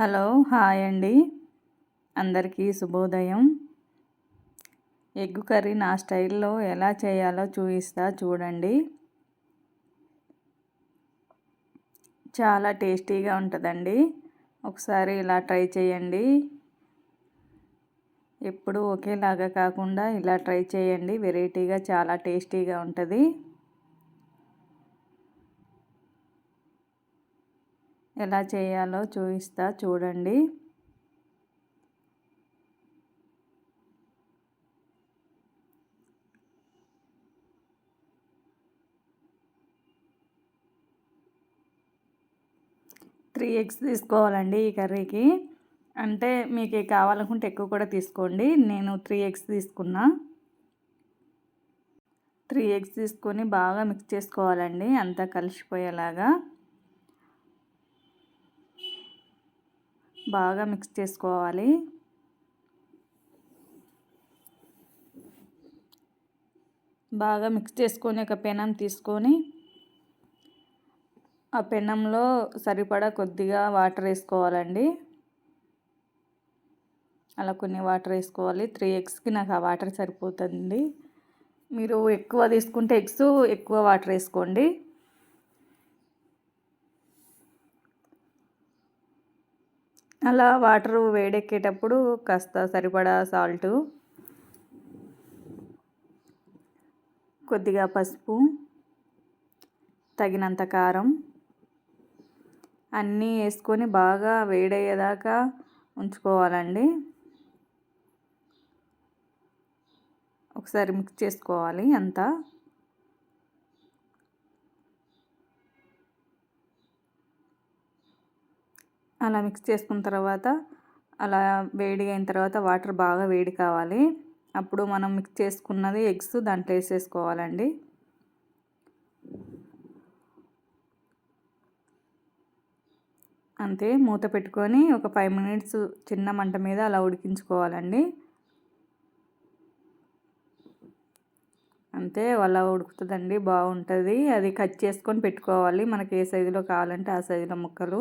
Hello hi అండి. అందరికీ శుభోదయం. ఎగ్ కర్రీ నా స్టైల్లో ఎలా చేయాలో చూపిస్తా చూడండి. చాలా టేస్టీగా ఉంటుందండి. ఒకసారి ఇలా ట్రై చేయండి. ఎప్పుడు ఒకేలాగా కాకుండా ఇలా ట్రై చేయండి. వెరైటీగా చాలా టేస్టీగా ఉంటుంది. ఎలా చేయాలో చూపిస్తా చూడండి. త్రీ ఎగ్స్ తీసుకోవాలండి ఈ కర్రీకి. అంటే మీకు కావాలనుకుంటే ఎక్కువ కూడా తీసుకోండి. నేను త్రీ ఎగ్స్ తీసుకున్నా. త్రీ ఎగ్స్ తీసుకొని బాగా మిక్స్ చేసుకోవాలండి. అంతా కలిసిపోయేలాగా. బాగా మిక్స్ చేసుకోవాలి. బాగా మిక్స్ చేసుకొని ఒక పెనం తీసుకొని ఆ పెనంలో సరిపడా కొద్దిగా వాటర్ వేసుకోవాలండి. అలా కొన్ని వాటర్ వేసుకోవాలి. త్రీ ఎగ్స్కి నాకు ఆ వాటర్ సరిపోతుంది. మీరు ఎక్కువ తీసుకుంటే ఎగ్స్ ఎక్కువ వాటర్ వేసుకోండి. అలా వాటర్ వేడెక్కేటప్పుడు కాస్త సరిపడా సాల్టు కొద్దిగా పసుపు తగినంత కారం అన్నీ వేసుకొని బాగా వేడయ్యేదాకా ఉంచుకోవాలండి. ఒకసారి మిక్స్ చేసుకోవాలి అంతా. అలా మిక్స్ చేసుకున్న తర్వాత అలా వేడి అయిన తర్వాత వాటర్ బాగా వేడి కావాలి. అప్పుడు మనం మిక్స్ చేసుకున్నది ఎగ్స్ దాంట్లో వేసేసుకోవాలండి. అంతే మూత పెట్టుకొని ఒక ఫైవ్ మినిట్స్ చిన్న మంట మీద అలా ఉడికించుకోవాలండి. అంతే అలా ఉడుకుతుందండి బాగుంటుంది. అది కట్ చేసుకొని పెట్టుకోవాలి. మనకి ఏ సైజులో కావాలంటే ఆ సైజులో ముక్కలు.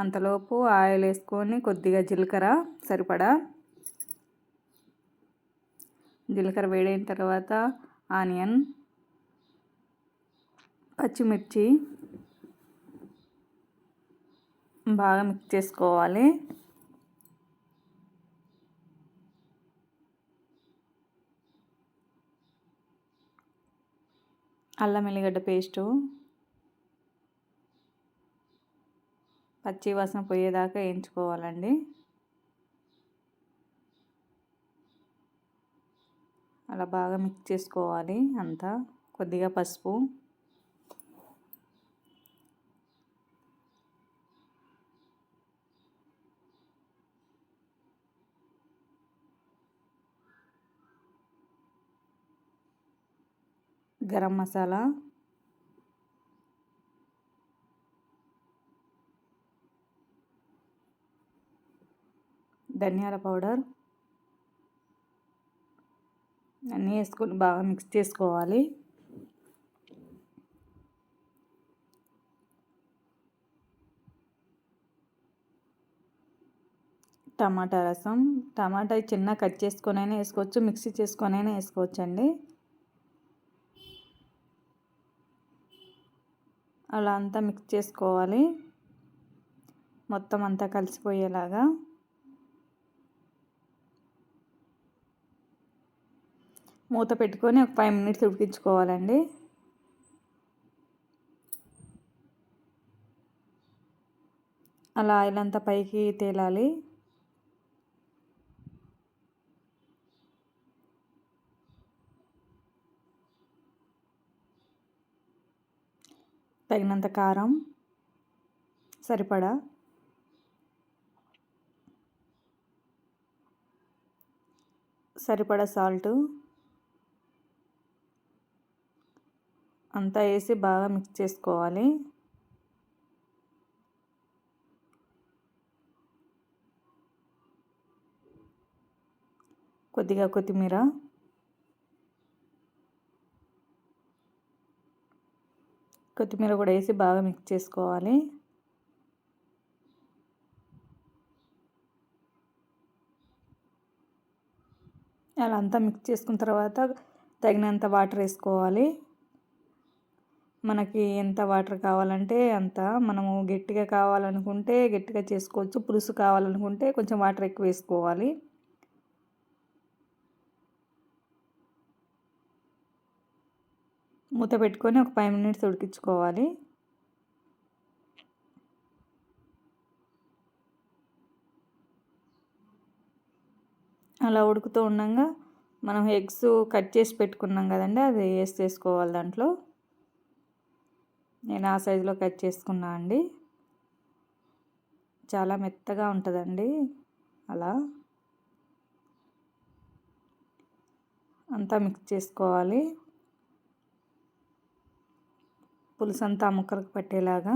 అంతలోపు ఆయిల్ వేసుకొని కొద్దిగా జీలకర్ర సరిపడా. జీలకర్ర వేడైన తర్వాత ఆనియన్ పచ్చిమిర్చి బాగా మిక్స్ చేసుకోవాలి. అల్లం ఎల్లిగడ్డ పేస్టు పచ్చి వాసన పోయేదాకా వేయించుకోవాలండి అలా బాగా మిక్స్ చేసుకోవాలి అంతా. కొద్దిగా పసుపు. గరం మసాలా. ధనియాల పౌడర్. అన్నీ వేసుకొని బాగా మిక్స్ చేసుకోవాలి. టమాటా రసం. టమాటా చిన్న కట్ చేసుకొనైనా వేసుకోవచ్చు మిక్సీ చేసుకొనైనా వేసుకోవచ్చు అండి అలా అంతా మిక్స్ చేసుకోవాలి. మొత్తం అంతా కలిసిపోయేలాగా. మూత పెట్టుకొని ఒక ఫైవ్ మినిట్స్ ఉడికించుకోవాలండి. అలా ఆయిల్ అంతా పైకి తేలాలి. తగినంత కారం సరిపడా. సరిపడా సాల్టు. అంతా వేసి బాగా మిక్స్ చేసుకోవాలి. కొద్దిగా కొత్తిమీర. కొత్తిమీర కూడా వేసి బాగా మిక్స్ చేసుకోవాలి. అలా అంతా మిక్స్ చేసుకున్న తర్వాత తగినంత వాటర్ వేసుకోవాలి. మనకి ఎంత వాటర్ కావాలంటే అంత. మనము గట్టిగా కావాలనుకుంటే గట్టిగా చేసుకోవచ్చు. పులుసు కావాలనుకుంటే కొంచెం వాటర్ ఎక్కువ వేసుకోవాలి. మూత పెట్టుకొని ఒక ఫైవ్ మినిట్స్ ఉడికించుకోవాలి. అలా ఉడుకుతూ ఉండగా మనం ఎగ్స్ కట్ చేసి పెట్టుకున్నాం కదండి అది వేసి వేసుకోవాలి దాంట్లో. నేను ఆ సైజులో కట్ చేసుకున్నా అండి. చాలా మెత్తగా ఉంటుందండి. అలా. అంతా మిక్స్ చేసుకోవాలి. పులుసు అంతా ముక్కలకు పట్టేలాగా.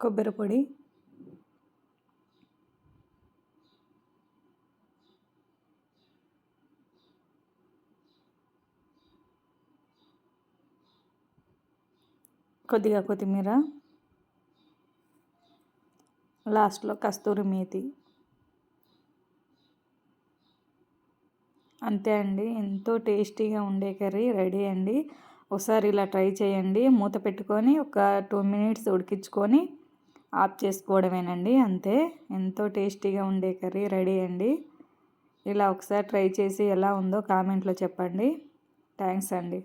కొబ్బరి పొడి. కొద్దిగా కొత్తిమీర. లాస్ట్లో కస్తూరి మేతి. అంతే అండి. ఎంతో టేస్టీగా ఉండే కర్రీ. రెడీ అండి. ఒకసారి ఇలా ట్రై చేయండి. మూత పెట్టుకొని ఒక టూ మినిట్స్ ఉడికించుకొని ఆఫ్ చేసుకోవడమేనండి. అంతే. ఎంతో టేస్టీగా ఉండే కర్రీ. రెడీ అండి. ఇలా ఒకసారి ట్రై చేసి ఎలా ఉందో కామెంట్లో చెప్పండి. థ్యాంక్స్ అండి.